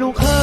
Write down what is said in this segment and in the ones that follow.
ลูกเ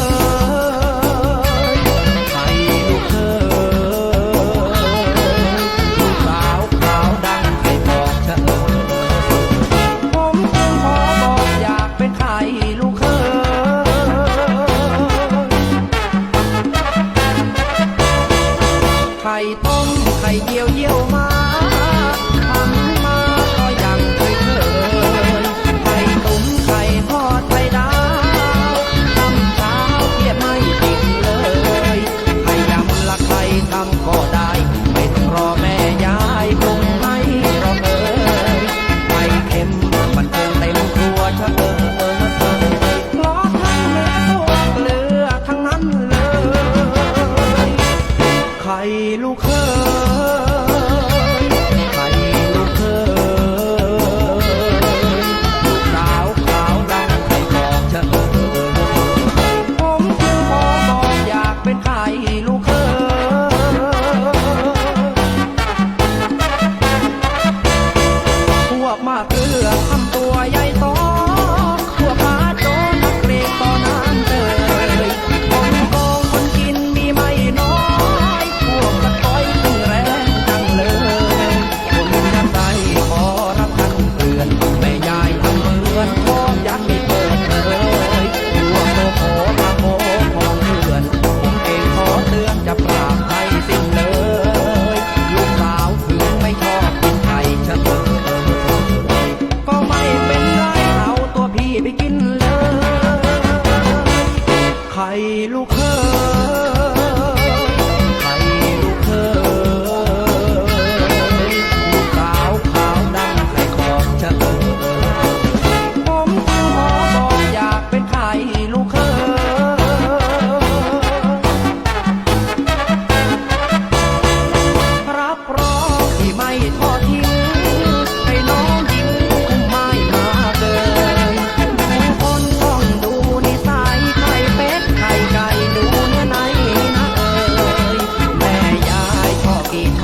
เป็นไข่ลูกเขยพวกมาเกลือทำตัวใหญ่โตพวกมาโจนนักเกรงตอน 一路开。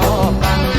我帮。